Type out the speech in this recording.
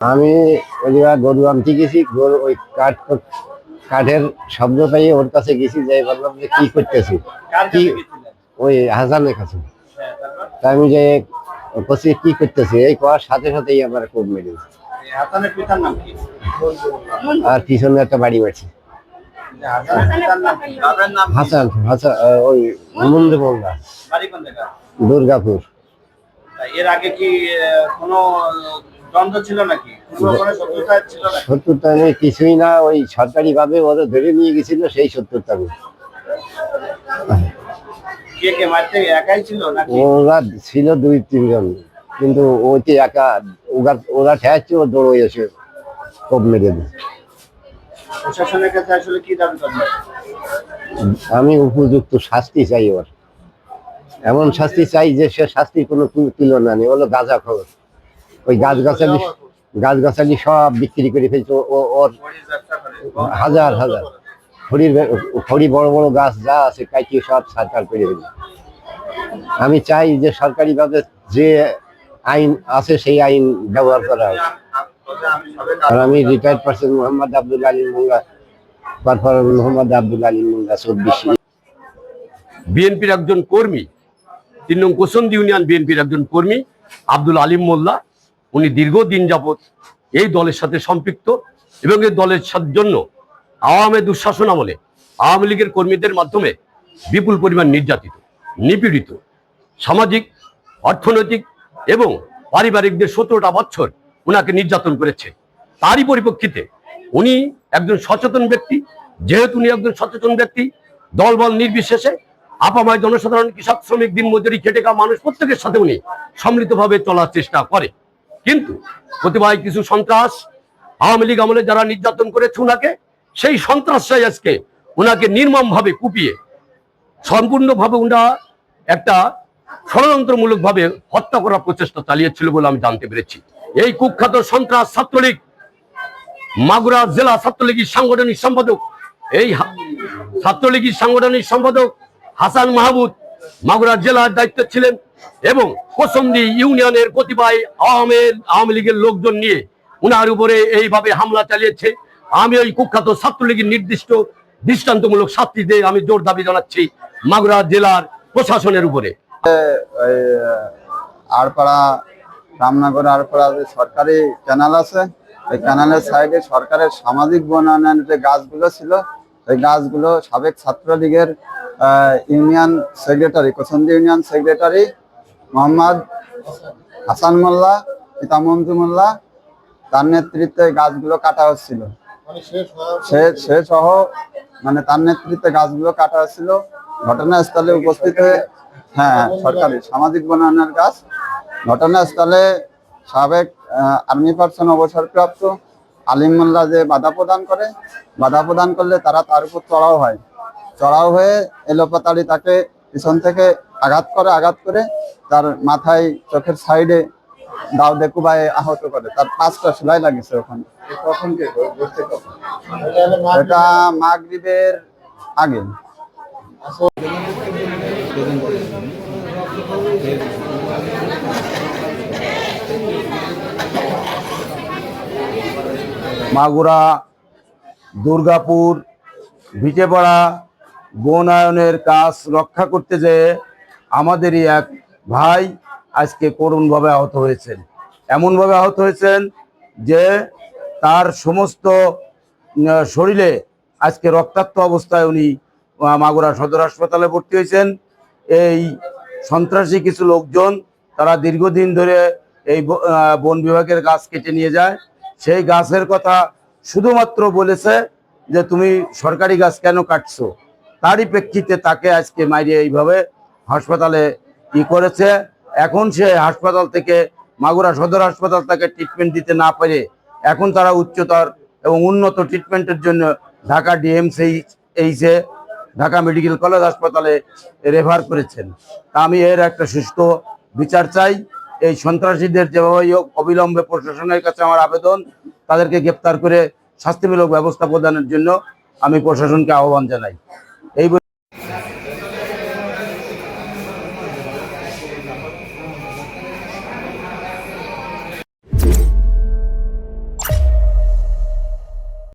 আমি ওই জায়গায় গরু আনতে গেছি গরু ওই কাঠ কাঠের শব্দ পাই ওর কাছে গেছি যাই বললাম যে কি করতেছি। কি ওই হাসানের কাছে। হ্যাঁ, আমি যে বলছি কি করতেছি এই করার সাথে সাথেই আমার কোপ মেরে দিছে। এই হাসানের পিতার নাম কি? আর পিছনে একটা বাড়ি মারছে? হাসান হাসান ওই মন্দির মোল্লা? দুর্গাপুর। এর আগে কি কোনো শত্রুতা আমি কিছুই না ওই সরকারি ভাবে ওরা ধরে নিয়ে গেছিল সেই ওরা ছিল দুই তিনজন কিন্তু একা ওরা ওরা ঠেয়াচ্ছে ও দৌড় এসে কোপ মেরে দিচ্ছে প্রশাসনের কাছে আসলে কি দাবি করবেন? আমি উপযুক্ত শাস্তি চাই ওর। এমন শাস্তি চাই যে সে শাস্তির কোনো তুলনা নেই। হলো গাঁজা খবর। ওই গাছ গাছালি গাছ গাছালি সব বিক্রি করে ফেলছে। ওর হাজার হাজার। বে- খড়ি বড় বড় গাছ যা আছে কাটিয়ে সব সরকার করে ফেলছে। আমি চাই যে সরকারি ভাবে যে আইন আছে সেই আইন ব্যবহার করা হয় আর আমি রিটায়ার্ড পার্সন মোহাম্মদ আব্দুল আলী মুঙ্গা পারফর মোহাম্মদ আব্দুল আলী মুঙ্গা চব্বিশ। বিএনপির একজন কর্মী, তিন নং ইউনিয়ন বিএনপির একজন কর্মী, আব্দুল আলিম মোল্লা। উনি দীর্ঘদিন যাবৎ এই দলের সাথে সম্পৃক্ত এবং এই দলের জন্য আওয়ামী দুঃশাসন আমলে আওয়ামী লীগের কর্মীদের মাধ্যমে বিপুল পরিমাণ নির্যাতিত, নিপীড়িত, সামাজিক, অর্থনৈতিক এবং পারিবারিকদের সতেরোটা বছর ওনাকে নির্যাতন করেছে। তারই পরিপ্রেক্ষিতে উনি একজন সচেতন ব্যক্তি, যেহেতু উনি একজন সচেতন ব্যক্তি, দলবল নির্বিশেষে আপামায় জনসাধারণ কৃষক শ্রমিক দিন মজুরি খেটে মানুষ প্রত্যেকের সাথে উনি সম্মিলিতভাবে চলার চেষ্টা করে। কিন্তু প্রতিবায় কিছু সন্ত্রাস আওয়ামী লীগ আমলে যারা নির্যাতন করেছে উনাকে সেই সন্ত্রাসরাই আজকে ওনাকে নির্মমভাবে কুপিয়ে, সম্পূর্ণভাবে উনা একটা ষড়যন্ত্রমূলকভাবে হত্যা করার প্রচেষ্টা চালিয়েছিল বলে আমি জানতে পেরেছি। এই কুখ্যাত সন্ত্রাস ছাত্রলীগ, মাগুরা জেলা ছাত্রলীগের সাংগঠনিক সম্পাদক, এই ছাত্রলীগের সাংগঠনিক সম্পাদক হাসান মাহমুদ মাগুরা জেলার দায়িত্ব ছিলেন। এবং কোসন্দি ইউনিয়নের কতিপয় আওয়ামী আওয়ামী লীগের লোকজন নিয়ে উনার উপরে এইভাবে হামলা চালিয়েছে। আমি ওই কুখ্যাত ছাত্রলীগের নির্দিষ্ট দৃষ্টান্তমূলক শাস্তি দিয়ে আমি জোর দাবি জানাচ্ছি মাগুরা জেলার প্রশাসনের উপরে। ওই আড়পাড়া রামনগর আড়পাড়া যে সরকারি ক্যানাল আছে, ওই ক্যানালের সাইডে সরকারের সামাজিক বনায়নের যে গাছগুলো ছিল, ওই গাছগুলো সাবেক ছাত্রলীগের union secretary Koshondi union secretary Mohammad Hasan Molla পিতা মোল্লা, তার নেতৃত্বে গাছগুলো কাটা হচ্ছিল। সে সে সহ মানে তার নেতৃত্বে গাছগুলো কাটা হচ্ছিল। ঘটনাস্থলে উপস্থিত হয়ে হ্যাঁ সরকারি সামাজিক বনায়নের গাছ ঘটনাস্থলে সাবেক আর্মি পার্সন অবসরপ্রাপ্ত আলিম মোল্লা যে বাধা প্রদান করে, বাধা প্রদান করলে তারা তার উপর চড়াও হয়। চড়াও হয়ে এলোপাতাড়ি তাকে পিছন থেকে আঘাত করে আঘাত করে তার মাথায় চোখের সাইডে দাও দেখুবাই আহত করে। তার পাঁচটা সেলাই লাগিয়েছে ওখানে। এটা মাগরিবের আগে। মাগুরা দুর্গাপুর ভিটেপাড়া বনায়নের কাজ রক্ষা করতে যেয়ে আমাদেরই এক ভাই আজকে করুণভাবে আহত হয়েছেন। এমনভাবে আহত হয়েছেন যে তার সমস্ত শরীরে আজকে রক্তাক্ত অবস্থায় উনি মাগুরা সদর হাসপাতালে ভর্তি হয়েছেন। এই সন্ত্রাসী কিছু লোকজন তারা দীর্ঘদিন ধরে এই বন বিভাগের গাছ কেটে নিয়ে যায়। সেই গাছের কথা শুধুমাত্র বলেছে যে, তুমি সরকারি গাছ কেন কাটছো? তারই প্রেক্ষিতে তাকে আজকে মাইরে এইভাবে হাসপাতালে ই করেছে। এখন সে হাসপাতাল থেকে, মাগুরা সদর হাসপাতাল তাকে ট্রিটমেন্ট দিতে না পেরে এখন তারা উচ্চতর এবং উন্নত ট্রিটমেন্টের জন্য ঢাকা ডিএমসি এইসে ঢাকা মেডিকেল কলেজ হাসপাতালে রেফার করেছেন। তা আমি এর একটা সুস্থ বিচার চাই। এই সন্ত্রাসীদের যেভাবেই হোক অবিলম্বে প্রশাসনের কাছে আমার আবেদন, তাদেরকে গ্রেপ্তার করে শাস্তিমূলক ব্যবস্থা প্রদানের জন্য আমি প্রশাসনকে আহ্বান জানাই। এই বলে-